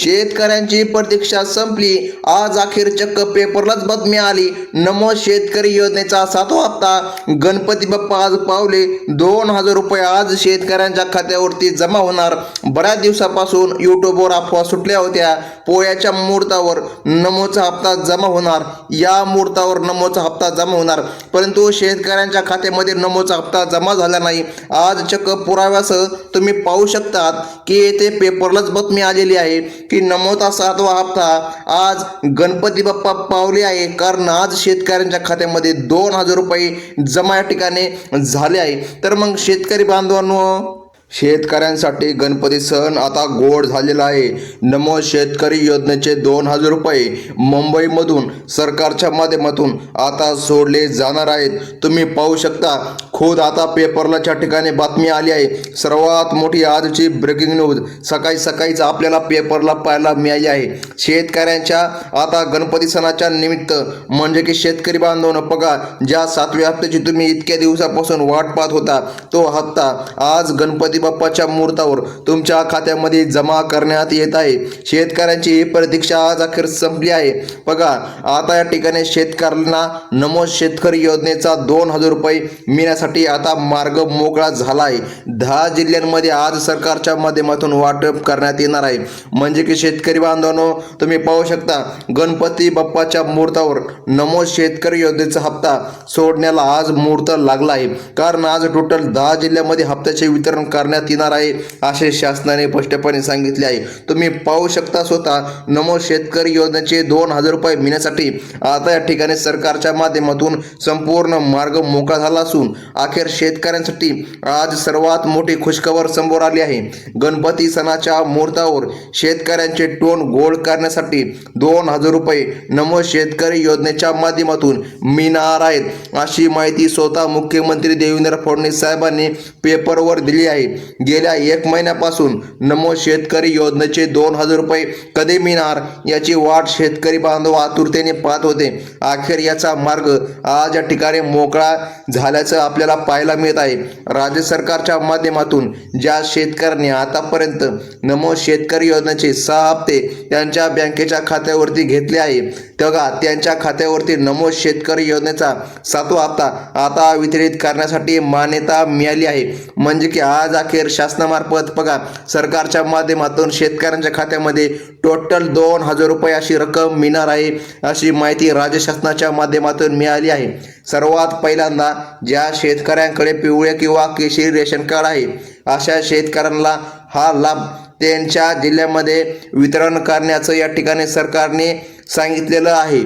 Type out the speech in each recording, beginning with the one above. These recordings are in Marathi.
शेतकऱ्यांची प्रतीक्षा संपली. आज अखेर चक्क पेपरलाच बातमी आली. नमो शेतकरी योजनेचा सातवा हप्ता. गणपती बाप्पा आज पावले. दोन हजार रुपये आज शेतकऱ्यांच्या खात्यावरती जमा होणार. बऱ्याच दिवसापासून युट्यूबवर अफवा सुटल्या होत्या. पोयाच्या मुहूर्तावर नमोचा हप्ता जमा होणार. या मुहूर्तावर नमोचा हप्ता जमा होणार. परंतु शेतकऱ्यांच्या खात्यामध्ये नमोचा हप्ता जमा झाला नाही. आज चक्क पुराव्यासह तुम्ही पाहू शकतात की येथे पेपरलाच बातमी आलेली आहे. की नमोचा सातवा हप्ता आज गणपती बाप्पा पावले आहे. कारण आज शेतकऱ्यांच्या खात्यामध्ये दोन हजार रुपये जमा या ठिकाणी झाले आहे. तर मग शेतकरी बांधवांनो शेतकऱ्यांसाठी गणपती सण आता गोड झालेला आहे. नमो शेतकरी योजनेचे दोन हजार रुपये मुंबईमधून सरकारच्या माध्यमातून आता सोडले जाणार आहेत. तुम्ही पाहू शकता खुद आता पेपरलाच्या ठिकाणी बातमी आली आहे. सर्वात मोठी आजची ब्रेकिंग न्यूज सकाळी सकाळीच आपल्याला पेपरला पाहायला मिळाली आहे. शेतकऱ्यांच्या आता गणपती सणाच्या निमित्त म्हणजे की शेतकरी बांधवनं बघा ज्या सातव्या हप्त्याची तुम्ही इतक्या दिवसापासून वाट पाहत होता तो हप्ता आज गणपती बाप्पाच्या मुहूर्तावर तुमच्या खात्यामध्ये जमा करण्यात येत आहे. शेतकऱ्यांची ही प्रतीक्षा आज अखेर संपली आहे. बघा आता या ठिकाणी शेतकऱ्यांना नमो शेतकरी योजनेचा दोन हजार रुपये मिळण्यासाठी आता मार्ग मोकळा झाला आहे. दहा जिल्ह्यांमध्ये आज सरकारच्या माध्यमातून वाटप करण्यात येणार आहे. म्हणजे की शेतकरी बांधवांनो तुम्ही पाहू शकता गणपती बाप्पाच्या मुहूर्तावर नमो शेतकरी योजनेचा हप्ता सोडण्याला आज मुहूर्त लागला आहे. कारण आज टोटल दहा जिल्ह्यामध्ये हप्त्याचे वितरण करण्यात येणार आहे असे शासनाने स्पष्टपणे सांगितले आहे. तुम्ही पाहू शकता स्वतः नमो शेतकरी योजनेचे दोन हजार रुपये मिळण्यासाठी आता या ठिकाणी सरकारच्या माध्यमातून संपूर्ण मार्ग मोकळा झाला असून अखेर शेतकऱ्यांसाठी आज सर्वात मोठी खुशखबर समोर आली आहे. गणपती सणाच्या मुहूर्तावर शेतकऱ्यांचे टोन गोड करण्यासाठी दोन हजार रुपये नमो शेतकरी योजनेच्या माध्यमातून मिळणार आहेत. अशी माहिती स्वतः मुख्यमंत्री देवेंद्र फडणवीस साहेबांनी पेपरवर दिली आहे. गेल्या एक महिन्यापासून नमो शेतकरी योजनेचे दोन हजार रुपये कधी मिळणार याची वाट शेतकरी बांधव आतुरतेने पाहत होते. अखेर याचा मार्ग आज या ठिकाणी मोकळा झाल्याचं आपल्याला पाहायला मिळत आहे. राज्य सरकारच्या माध्यमातून ज्या शेतकऱ्यांनी आतापर्यंत नमो शेतकरी योजनेचे सहा हप्ते त्यांच्या बँकेच्या खात्यावरती घेतले आहे तेव्हा त्यांच्या खात्यावरती नमो शेतकरी योजनेचा सातवा हप्ता आता वितरित करण्यासाठी मान्यता मिळाली आहे. म्हणजे की आज अखेर शासनामार्फत बघा सरकारच्या माध्यमातून शेतकऱ्यांच्या खात्यामध्ये टोटल दोन हजार रुपये अशी रक्कम मिळणार आहे अशी माहिती राज्य शासनाच्या माध्यमातून मिळाली आहे. सर्वात पहिल्यांदा ज्या शेतकऱ्यांकडे पिवळे किंवा केशरी रेशन कार्ड आहे अशा शेतकऱ्यांना हा लाभ त्यांच्या जिल्ह्यामध्ये वितरण करण्याचं या ठिकाणी सरकारने सांगितलेलं आहे.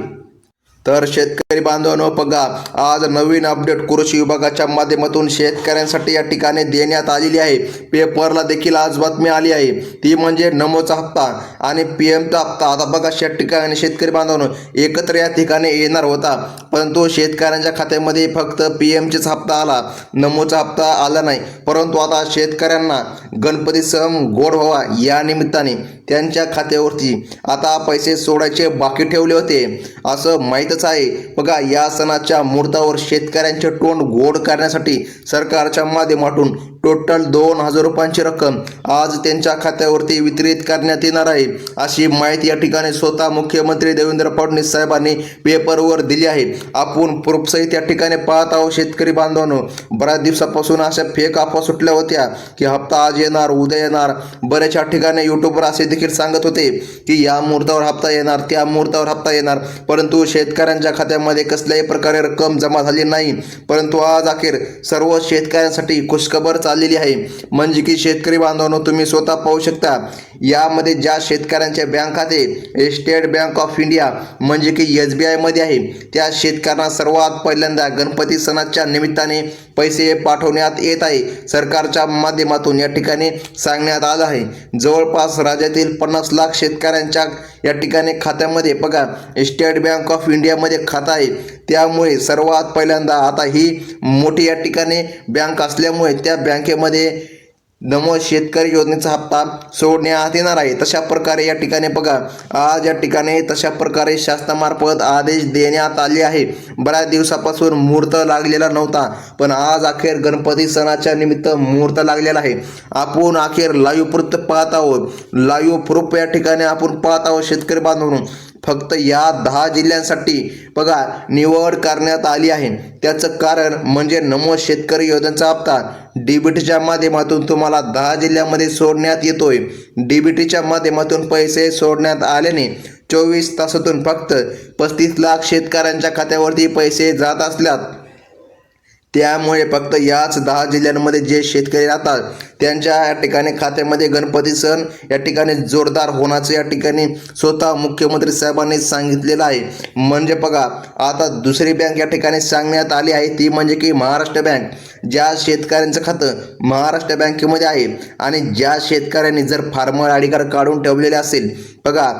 तर शेतकरी बांधवांनो बघा आज नवीन अपडेट कृषी विभागाच्या माध्यमातून शेतकऱ्यांसाठी या ठिकाणी देण्यात आलेली आहे. पेपरला देखील आज बातमी आली आहे. ती म्हणजे नमोचा हप्ता आणि पी एमचा हप्ता. आता बघा शेत ठिकाणी शेतकरी बांधवांनो एकत्र या ठिकाणी येणार होता. परंतु शेतकऱ्यांच्या खात्यामध्ये फक्त पी एमचेच हप्ता आला. नमोचा हप्ता आला नाही. परंतु आता शेतकऱ्यांना गणपती सम गोड व्हावा या निमित्ताने त्यांच्या खात्यावरती आता पैसे सोडायचे बाकी ठेवले होते. असं माहीतच आहे. बघा या सणाच्या मुहूर्तावर शेतकऱ्यांचे तोंड गोड करण्यासाठी सरकारच्या माध्यमातून टोटल दोन हजार रुपयांची रक्कम आज त्यांच्या खात्यावरती वितरित करण्यात येणार आहे. अशी माहिती या ठिकाणी स्वतः मुख्यमंत्री देवेंद्र फडणवीस साहेबांनी पेपरवर दिली आहे. आपण प्रूफसहित या ठिकाणी पाहत आहोत शेतकरी बांधवांनो. बऱ्याच दिवसापासून अशा फेक अफवा सुटल्या होत्या की हप्ता आज येणार उद्या येणार. बऱ्याचशा ठिकाणी युट्यूबवर असे देखील सांगत होते की या मुहूर्तावर हप्ता येणार त्या मुहूर्तावर हप्ता येणार. परंतु शेतकऱ्यांच्या खात्यामध्ये कसल्याही प्रकारे रक्कम जमा झाली नाही. परंतु आज अखेर सर्व शेतकऱ्यांसाठी खुशखबर आलेली आहे. म्हणजे की शेतकरी बांधवांनो तुम्ही स्वतः पाहू शकता यामध्ये ज्या शेतकऱ्यांचे बँक खाते स्टेट बँक ऑफ इंडिया म्हणजे की एस बी आयमध्ये आहे त्या शेतकऱ्यांना सर्वात पहिल्यांदा गणपती सणाच्या निमित्ताने पैसे पाठवण्यात येत आहे. सरकारच्या माध्यमातून या ठिकाणी सांगण्यात आलं आहे. जवळपास राज्यातील पन्नास लाख शेतकऱ्यांच्या या ठिकाणी खात्यामध्ये बघा स्टेट बँक ऑफ इंडियामध्ये खातं आहे. त्यामुळे सर्वात पहिल्यांदा आता ही मोठी या ठिकाणी बँक असल्यामुळे त्या बँकेमध्ये नमो शेतकरी योजनेचा हप्ता सोडण्यात येणार आहे. तशा प्रकारे या ठिकाणी बघा आज या ठिकाणी तशा प्रकारे शासनामार्फत आदेश देण्यात आले आहे. बऱ्याच दिवसापासून मुहूर्त लागलेला नव्हता पण आज अखेर गणपती सणाच्या निमित्त मुहूर्त लागलेला आहे. आपण अखेर लाईव्ह प्रूफ पाहत आहोत. लाईव्ह प्रूफ या ठिकाणी आपण पाहत आहोत शेतकरी बांधवून. फक्त या दहा जिल्ह्यांसाठी बघा निवड करण्यात आली आहे. त्याचं कारण म्हणजे नमो शेतकरी योजनेचा हप्ता. डीबीटीच्या माध्यमातून तुम्हाला दहा जिल्ह्यामध्ये सोडण्यात येतोय. डीबीटीच्या माध्यमातून पैसे सोडण्यात आल्याने चोवीस तासातून फक्त पस्तीस लाख शेतकऱ्यांच्या खात्यावरती पैसे जात असल्यात. त्यामुळे फक्त याच दहा जिल्ह्यांमध्ये जे शेतकरी राहतात त्यांच्या या ठिकाणी खात्यामध्ये गणपती सण या ठिकाणी जोरदार होण्याचं या ठिकाणी स्वतः मुख्यमंत्री साहेबांनी सांगितलेलं आहे. म्हणजे बघा आता दुसरी बँक या ठिकाणी सांगण्यात आली आहे ती म्हणजे की महाराष्ट्र बँक. ज्या शेतकऱ्यांचं खातं महाराष्ट्र बँकेमध्ये आहे आणि ज्या शेतकऱ्यांनी जर फार्मर आय कार्ड काढून ठेवलेले असेल बघा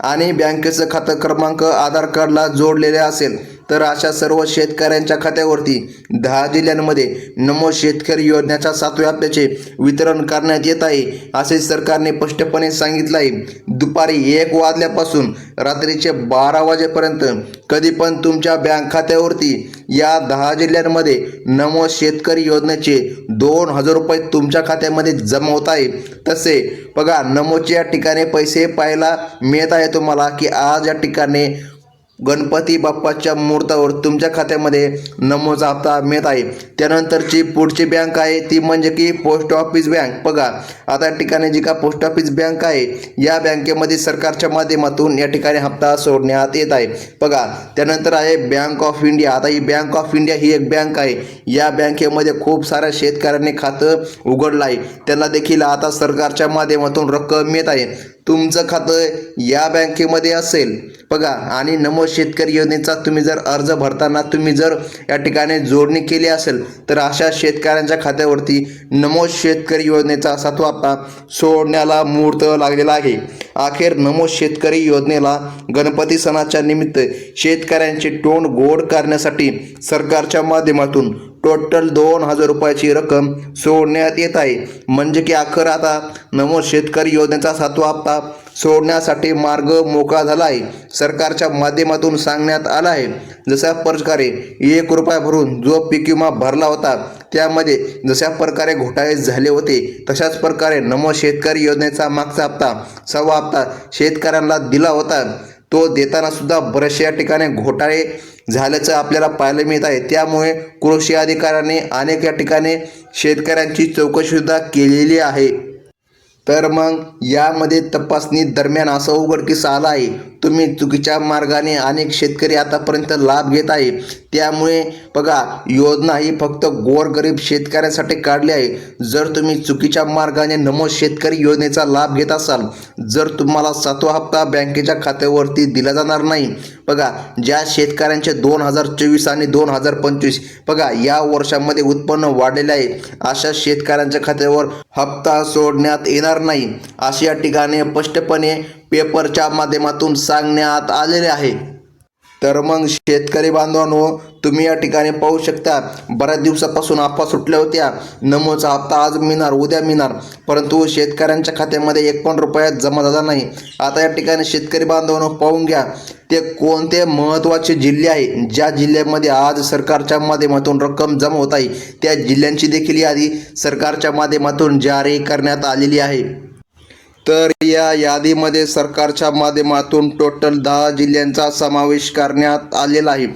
आणि बँकेचं खातं क्रमांक आधार कार्डला जोडलेले असेल तर अशा सर्व शेतकऱ्यांच्या खात्यावरती दहा जिल्ह्यांमध्ये नमो शेतकरी योजनेच्या सातव्या हप्त्याचे वितरण करण्यात येत आहे असे सरकारने स्पष्टपणे सांगितलं आहे. दुपारी एक वाजल्यापासून रात्रीचे बारा वाजेपर्यंत कधी पण तुमच्या बँक खात्यावरती या दहा जिल्ह्यांमध्ये नमो शेतकरी योजनेचे दोन हजार रुपये तुमच्या खात्यामध्ये जमा होत आहे. तसे बघा नमोच्या या ठिकाणी पैसे पाहायला मिळत आहे तुम्हाला की आज या ठिकाणी गणपती बाप्पाच्या मुहूर्तावर तुमच्या खात्यामध्ये नमोचा हप्ता मिळत आहे. त्यानंतरची पुढची बँक आहे ती म्हणजे की पोस्ट ऑफिस बँक. बघा आता या ठिकाणी जी का पोस्ट ऑफिस बँक आहे या बँकेमध्ये सरकारच्या माध्यमातून या ठिकाणी हप्ता सोडण्यात येत आहे. बघा त्यानंतर आहे बँक ऑफ इंडिया. आता ही बँक ऑफ इंडिया ही एक बँक आहे. या बँकेमध्ये खूप साऱ्या शेतकऱ्यांनी खातं उघडलं आहे. त्यांना देखील आता सरकारच्या माध्यमातून रक्कम मिळत आहे. तुमचं खातं या बँकेमध्ये असेल. बघा आणि नमो शेतकरी योजनेचा तुम्ही जर अर्ज भरताना तुम्ही जर या ठिकाणी जोडणी केली असेल तर अशा शेतकऱ्यांच्या खात्यावरती नमो शेतकरी योजनेचा सातवा हप्ता सोडण्याला मुहूर्त लागलेला आहे. अखेर नमो शेतकरी योजनेला गणपती सणाच्या निमित्त शेतकऱ्यांचे तोंड गोड करण्यासाठी सरकारच्या माध्यमातून टोटल दोन हजार रुपयाची रक्कम सोडण्यात येत आहे. म्हणजे की अखेर आता नमो शेतकरी योजनेचा सातवा हप्ता सोडण्यासाठी मार्ग मोकळा झाला आहे. सरकारच्या माध्यमातून सांगण्यात आला आहे. जशा प्रकारे एक रुपया भरून जो पीक विमा भरला होता त्यामध्ये जशा प्रकारे घोटाळे झाले होते तशाच प्रकारे नमो शेतकरी योजनेचा मागचा हप्ता सव्वा हप्ता शेतकऱ्यांना दिला होता. तो देताना सुद्धा बऱ्याचशा ठिकाणी घोटाळे झाल्याचं आपल्याला पाहायला मिळत आहे. त्यामुळे कृषी अधिकाऱ्यांनी अनेक या ठिकाणी शेतकऱ्यांची चौकशीसुद्धा केलेली आहे. तर मग यामध्ये तपासणी दरम्यान असं उघडकीस आलं आहे. तुम्ही चुकीच्या मार्गाने अनेक शेतकरी आतापर्यंत लाभ घेत आहे. त्यामुळे बघा योजना ही फक्त गोरगरीब शेतकऱ्यांसाठी काढली आहे. जर तुम्ही चुकीच्या मार्गाने नमो शेतकरी योजनेचा लाभ घेत असाल जर तुम्हाला सातवा हप्ता बँकेच्या खात्यावरती दिला जाणार नाही बघा ज्या शेतकऱ्यांचे दोन हजार चोवीस आणि दोन हजार पंचवीस बघा या वर्षामध्ये उत्पन्न वाढलेले आहे. अशा शेतकऱ्यांच्या खात्यावर हप्ता सोडण्यात येणार नाही. अशा या ठिकाणी स्पष्टपणे पेपरच्या माध्यमातून सांगण्यात आलेले आहे. तर मग शेतकरी बांधवांनो तुम्ही या ठिकाणी पाहू शकता बऱ्याच दिवसापासून आप्पा सुटल्या होत्या. नमोचा हप्ता आज मिळणार उद्या मिळणार. परंतु शेतकऱ्यांच्या खात्यामध्ये एक पण रुपयात जमा झाला नाही. आता या ठिकाणी शेतकरी बांधवांनो पाहून घ्या. ते कोणते महत्त्वाचे जिल्हे आहे? ज्या जिल्ह्यामध्ये आज सरकारच्या माध्यमातून रक्कम जमा होत आहे त्या जिल्ह्यांची देखील यादी सरकारच्या माध्यमातून जारी करण्यात आलेली आहे. तर या यादीमध्ये सरकारच्या माध्यमातून टोटल दहा जिल्ह्यांचा समावेश करण्यात आलेला आहे.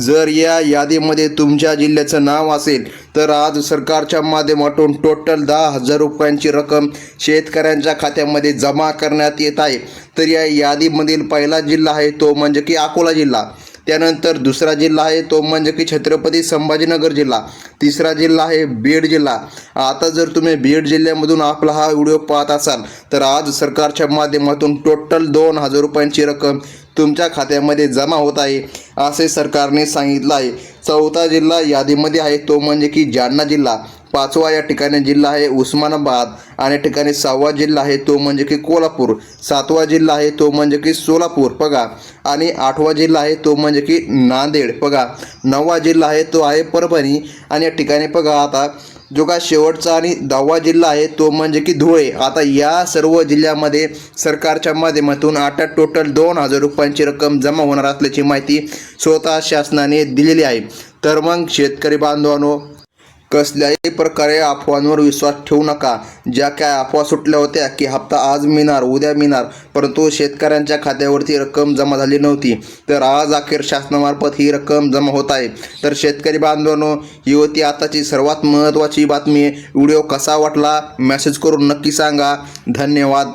जर या यादीमध्ये तुमच्या जिल्ह्याचं नाव असेल तर आज सरकारच्या माध्यमातून टोटल दहा हजार रुपयांची रक्कम शेतकऱ्यांच्या खात्यामध्ये जमा करण्यात येत आहे. तर या यादीमधील पहिला जिल्हा आहे तो म्हणजे की अकोला जिल्हा. त्यानंतर दुसरा जिल्हा आहे तो म्हणजे की छत्रपती संभाजीनगर जिल्हा. तिसरा जिल्हा आहे बीड जिल्हा. आता जर तुम्ही बीड जिल्ह्यामधून आपला हा व्हिडिओ पाहत असाल तर आज सरकारच्या माध्यमातून टोटल दोन हजार रुपयांची रक्कम तुमच्या खात्यामध्ये जमा होत आहे असे सरकारने सांगितलं आहे. चौथा जिल्हा यादीमध्ये आहे तो म्हणजे की जालना जिल्हा. पाचवा या ठिकाणी जिल्हा आहे उस्मानाबाद आणि या ठिकाणी सहावा जिल्हा आहे तो म्हणजे की कोल्हापूर. सातवा जिल्हा आहे तो म्हणजे की सोलापूर बघा. आणि आठवा जिल्हा आहे तो म्हणजे की नांदेड बघा. नववा जिल्हा आहे तो आहे परभणी. आणि या ठिकाणी बघा आता जो का शेवटचा आणि दहावा जिल्हा आहे तो म्हणजे की धुळे. आता या सर्व जिल्ह्यामध्ये सरकारच्या माध्यमातून आता टोटल दोन हजार रुपयांची रक्कम जमा होणार असल्याची माहिती स्वतः शासनाने दिलेली आहे. तर मग शेतकरी बांधवांनो कसल्याही प्रकारे अफवांवर विश्वास ठेवू नका. ज्या काय अफवा सुटल्या होत्या की हप्ता आज मिळणार उद्या मिळणार परंतु शेतकऱ्यांच्या खात्यावरती रक्कम जमा झाली नव्हती तर आज अखेर शासनामार्फत ही रक्कम जमा होत आहे. तर शेतकरी बांधवांनो ही होती आताची सर्वात महत्त्वाची बातमी. व्हिडिओ कसा वाटला? मेसेज करून नक्की सांगा. धन्यवाद.